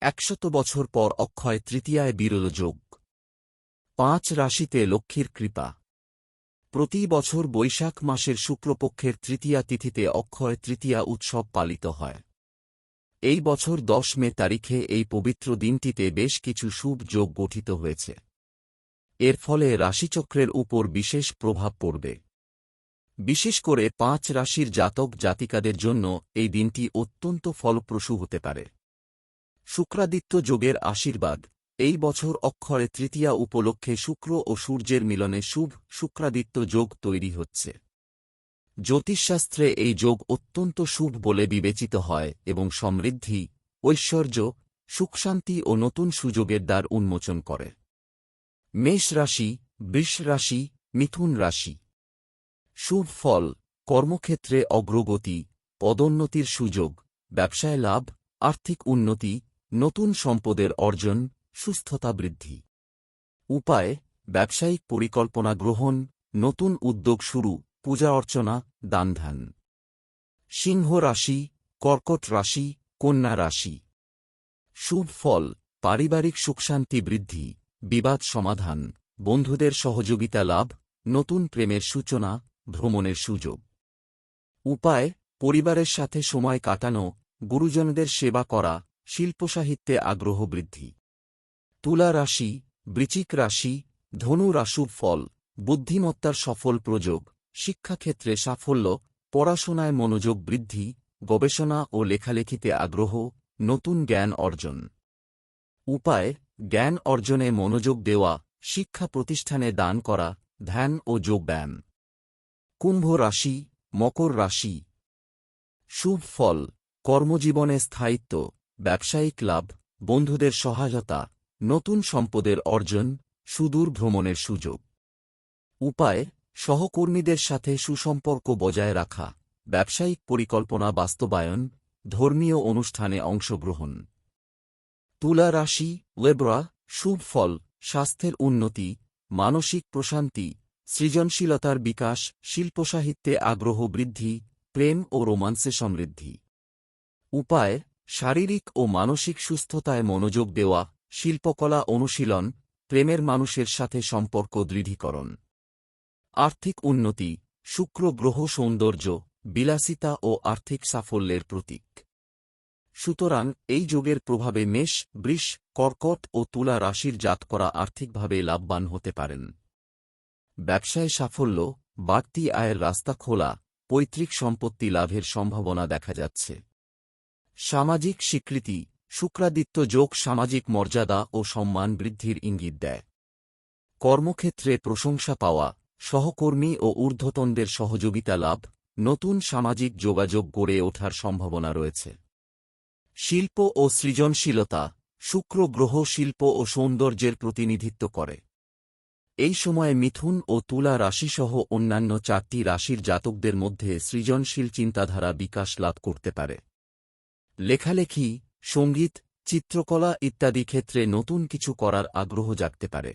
একশত বছর পর অক্ষয় তৃতীয়ায় বিরল যোগ। পাঁচ রাশিতে লক্ষ্মীর কৃপা। প্রতি বছর বৈশাখ মাসের শুক্লপক্ষের তৃতীয়া তিথিতে অক্ষয় তৃতীয়া উৎসব পালিত হয়। এই বছর দশ মে তারিখে এই পবিত্র দিনটিতে বেশ কিছু শুভ যোগ গঠিত হয়েছে। এর ফলে রাশিচক্রের উপর বিশেষ প্রভাব পড়বে। বিশেষ করে পাঁচ রাশির জাতক জাতিকাদের জন্য এই দিনটি অত্যন্ত ফলপ্রসূ হতে পারে। শুক্রাদিত্য যোগের আশীর্বাদ। এই বছর অক্ষরে তৃতীয়া উপলক্ষে শুক্র ও সূর্যের মিলনে শুভ শুক্রাদিত্য যোগ তৈরি হচ্ছে। জ্যোতিষশাস্ত্রে এই যোগ অত্যন্ত শুভ বলে বিবেচিত হয় এবং সমৃদ্ধি, ঐশ্বর্য, সুখশান্তি ও নতুন সুযোগের দ্বার উন্মোচন করে। মেষ রাশি, বৃষ রাশি, মিথুন রাশি। শুভ ফল, কর্মক্ষেত্রে অগ্রগতি, পদোন্নতির সুযোগ, ব্যবসায় লাভ, আর্থিক উন্নতি নতুন সম্পদের অর্জন, সুস্থতা বৃদ্ধি। উপায়, ব্যবসায়িক পরিকল্পনা গ্রহণ, নতুন উদ্যোগ শুরু, পূজা অর্চনা দানধ্যান সিংহ রাশি, কর্কট রাশি, কন্যা রাশি। শুভ ফল, পারিবারিক সুখশান্তি বৃদ্ধি, বিবাদ সমাধান, বন্ধুদের সহযোগিতা লাভ, নতুন প্রেমের সূচনা, ভ্রমণের সুযোগ। উপায়, পরিবারের সাথে সময় কাটানো, গুরুজনদের সেবা করা শিল্পসাহিত্যে আগ্রহ বৃদ্ধি। তুলা রাশি, বৃচিক রাশি, ধনু রাশুভ ফল, বুদ্ধিমত্তার সফল প্রযোগ, শিক্ষাক্ষেত্রে সাফল্য, পড়াশোনায় মনোযোগ বৃদ্ধি, গবেষণা ও লেখালেখিতে আগ্রহ, নতুন জ্ঞান অর্জন। উপায়, জ্ঞান অর্জনে মনোযোগ দেওয়া, শিক্ষা প্রতিষ্ঠানে দান করা, ধ্যান ও যোগব্যায়াম। কুম্ভ রাশি, মকর রাশি। শুভ ফল, কর্মজীবনে স্থায়িত্ব ব্যবসায়িক লাভ, বন্ধুদের সহায়তা, নতুন সম্পদের অর্জন, সুদূর ভ্রমণের সুযোগ। উপায়, সহকর্মীদের সাথে সুসম্পর্ক বজায় রাখা, ব্যবসায়িক পরিকল্পনা বাস্তবায়ন, ধর্মীয় অনুষ্ঠানে অংশগ্রহণ। তুলা রাশি ওয়েবরা শুভ ফল, স্বাস্থ্যের উন্নতি, মানসিক প্রশান্তি, সৃজনশীলতার বিকাশ, শিল্পসাহিত্যে আগ্রহ বৃদ্ধি, প্রেম ও রোমান্সে সমৃদ্ধি। উপায় শারীরিক ও মানসিক সুস্থতায় মনোযোগ দেওয়া, শিল্পকলা অনুশীলন, প্রেমের মানুষের সাথে সম্পর্ক দৃঢ়ীকরণ। আর্থিক উন্নতি, শুক্র গ্রহ সৌন্দর্য, বিলাসিতা ও আর্থিক সাফল্যের প্রতীক। সুতরাং এই যোগের প্রভাবে মেষ, বৃষ, কর্কট ও তুলা রাশির জাত করা আর্থিকভাবে লাভবান হতে পারেন। ব্যবসায় সাফল্য, বাড়তি আয়ের রাস্তা খোলা, পৈতৃক সম্পত্তি লাভের সম্ভাবনা দেখা যাচ্ছে। সামাজিক স্বীকৃতি, শুক্রাদিত্য যোগ সামাজিক মর্যাদা ও সম্মান বৃদ্ধির ইঙ্গিত দেয়। কর্মক্ষেত্রে প্রশংসা পাওয়া, সহকর্মী ও ঊর্ধ্বতনদের সহযোগিতা লাভ, নতুন সামাজিক যোগাযোগ গড়ে ওঠার সম্ভাবনা রয়েছে। শিল্প ও সৃজনশীলতা, শুক্র গ্রহ শিল্প ও সৌন্দর্যের প্রতিনিধিত্ব করে। এই সময়ে মিথুন ও তুলা রাশিসহ অন্যান্য চারটি রাশির জাতকদের মধ্যে সৃজনশীল চিন্তাধারা বিকাশ লাভ করতে পারে। লেখালেখি সংগীত চিত্রকলা ইত্যাদি ক্ষেত্রে নতুন কিছু করার আগ্রহ জাগতে পারে।